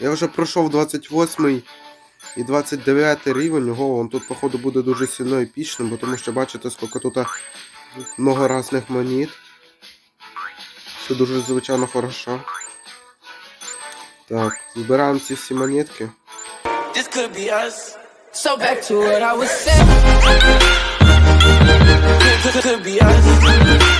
Я вже пройшов 28 і 29 рівень. Ого, тут, походу, буде дуже сильно епічним, бо тому що бачите, скільки тут много різних монет. Це дуже звичайно хорошо. Так, збираємо ці всі монетки. This could be us. So back to what I was saying. Could be us.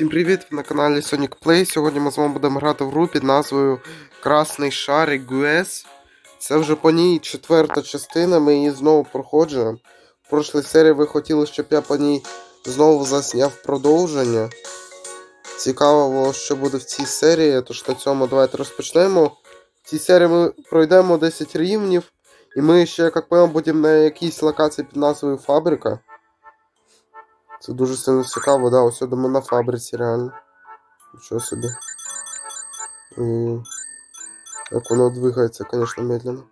Всім привіт! Ви на каналі Sonic Play. Сьогодні ми з вами будемо грати в гру під назвою Красний Шарик Гуес. Це вже по ній четверта частина, ми її знову проходжуємо. В прошлій серії ви хотіли, щоб я по ній знову засняв продовження. Цікаво, що буде в цій серії, тож на цьому давайте розпочнемо. В цій серії ми пройдемо 10 рівнів, і ми ще, як понял, будемо на якійсь локації під назвою Фабрика. Це дуже сильно цікаво, да, ось ми на фабриці реально. Нічого собі. Як воно двигається, звісно, медленно.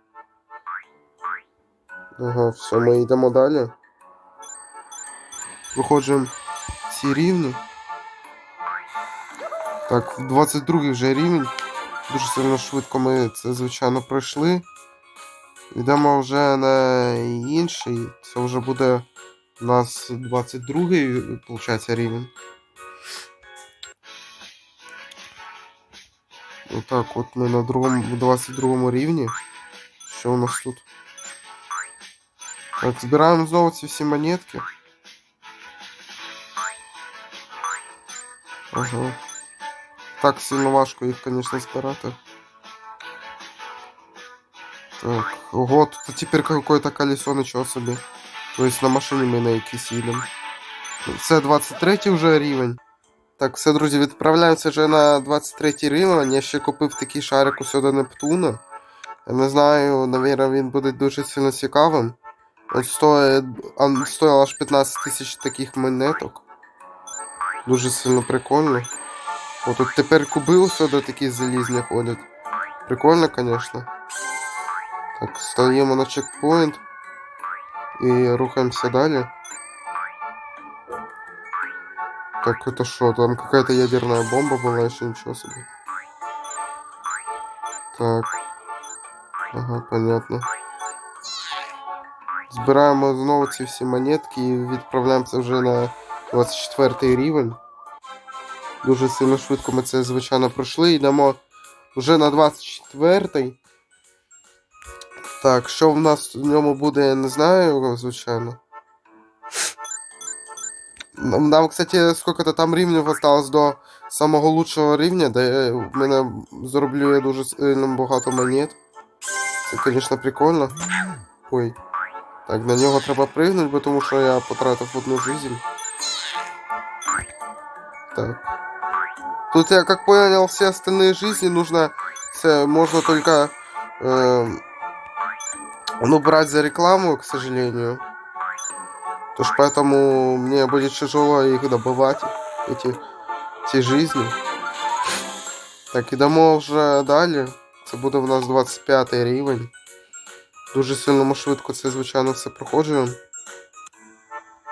Ага, все, ми йдемо далі. Проходжуємо ці рівні. Так, 22 вже рівень. Дуже сильно швидко ми це, звичайно, пройшли. Йдемо вже на інший. Це вже буде у нас 22 получается рівень. Отак, от ми на другому 22 рівні. Що у нас тут? Так, збираємо знову всі монетки. Ага. Так сильно важко їх, звісно, збирати. Так, ого, тут тепер какое-то колесо, нічого собі. Тобто на машині ми на якійсь їдемо. Це 23 вже рівень. Так, все, друзі, відправляємося вже на 23 рівень. Я ще купив такий шарик усього до Нептуна. Я не знаю, навірно, він буде дуже сильно цікавим. Він стоїть, стоїть аж 15 тисяч таких монеток. Дуже сильно прикольно. О, тут тепер куби усюди такі залізні ходять. Прикольно, звісно. Так, стоїмо на чекпоінт. И рухаемся далее. Так, это что? Там какая-то ядерная бомба была, еще ничего себе. Так. Ага, понятно. Збираємо знову ці всі монетки і відправляємося вже на 24 рівень. Дуже сильно швидко ми це, звичайно, пройшли. Йдемо вже на 24 так, що в нас в ньому буде, я не знаю, звичайно. Нам, кстати, сколько-то там рівнів осталось до самого лучшого рівня, де в мене зароблює дуже сильно багато монет. Це, звісно, прикольно. Ой. Так, на нього треба пригнути, бо тому що я потратив одну жизнь. Так. Тут я как понял, все остальные жизни нужно... Це можна только... Э, ну, брать за рекламу, к сожалению. То ж поэтому мне будет тяжело их добывать, эти, эти жизни. Так, ідемо вже далі. Це буде в нас 25 рівень. Дуже сильно ми швидко це, звичайно, все проходжуємо.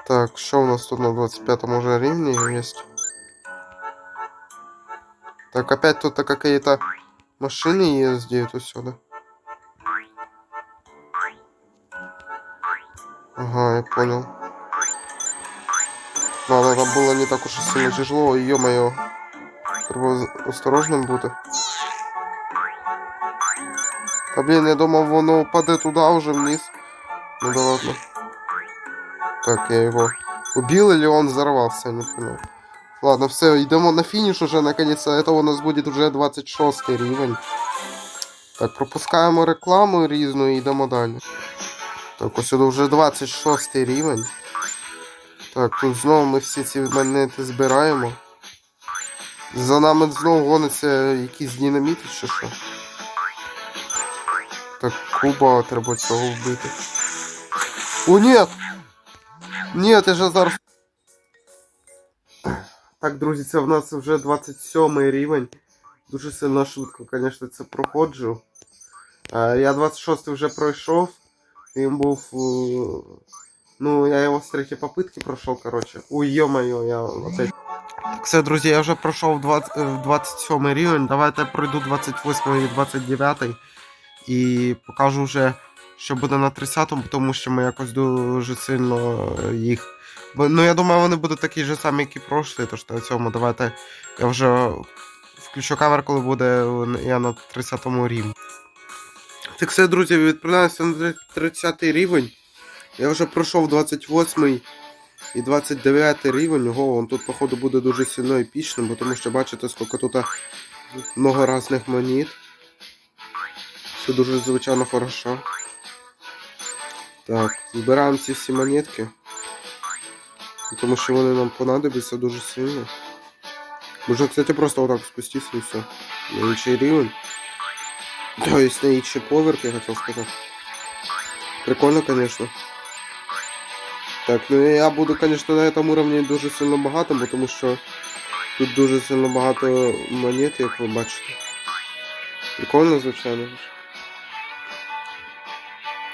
Так, що у нас тут на 25 уже рівні є? Так, опять тут какие-то машины ездят отсюда. Ага, я понял. Ладно, там было не так уж и сильно тяжело, ё-моё. Треба з- осторожним бути. Та блін, я думав, воно впаде туди уже вниз. Ну да ладно. Так, я его убил или он взорвался, я не понял. Ладно, все, йдемо на фініш уже, наконец-то. Это у нас буде уже 26 рівень. Так, пропускаємо рекламу різну і йдемо далі. Так, ось вже 26 рівень. Так, тут знову ми всі ці монети збираємо. За нами знову гониться якісь динаміти чи що. Так, куба треба цього вбити. О, ні! Ні, я же зараз. Так, друзі, це в нас вже 27 рівень. Дуже сильно швидко, звісно, це проходжу. Е, Я 26 вже пройшов. Він був. е, Ну, я його з третьої попитки пройшов, короче. Ой, ё-моё, я опять. Так все, друзі, я вже пройшов 20, е, 27 рівень. Давайте я пройду 28 і 29 і покажу вже, що буде на 30-му, тому що ми якось дуже сильно е, їх. Ну, я думаю, вони будуть такі ж самі, як і прошлі, тож на цьому давайте я вже включу камеру, коли буде я на 30 рівні. Так все, друзі, відправляємося на 30 рівень. Я вже пройшов 28 і 29 рівень. Ого, он тут, походу, буде дуже сильно епічним, бо тому що бачите, скільки тут много різних монет. Це дуже звичайно хорошо. Так, збираємо ці всі монетки. Тому що вони нам понадобляться дуже сильно. Можна, кстати, просто отак спуститися і все. На інший рівень. То есть на інший поверх, я хотів сказати. Прикольно, конечно. Так, ну я буду, конечно, на этом уровні дуже сильно багатим, бо тому що тут дуже сильно багато монет, як ви бачите. Прикольно, звичайно.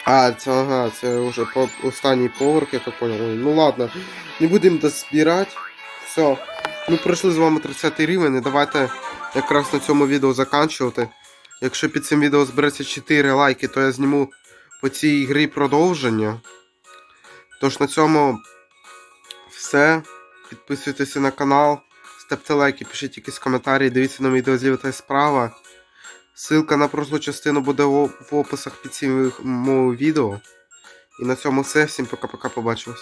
А, це ага, це вже по останній поверх, я так понял. Ну ладно, не будемо дозбирати. Все. Ми пройшли з вами 30 рівень, і давайте якраз на цьому відео заканчувати. Якщо під цим відео збереться 4 лайки, то я зніму по цій грі продовження. Тож на цьому все. Підписуйтеся на канал, ставте лайки, пишіть якісь коментарі, дивіться на відео зліва та справа. Ссылка на прошлу частину буде в описах під цим відео. І на цьому все. Всім пока-пока, побачимось.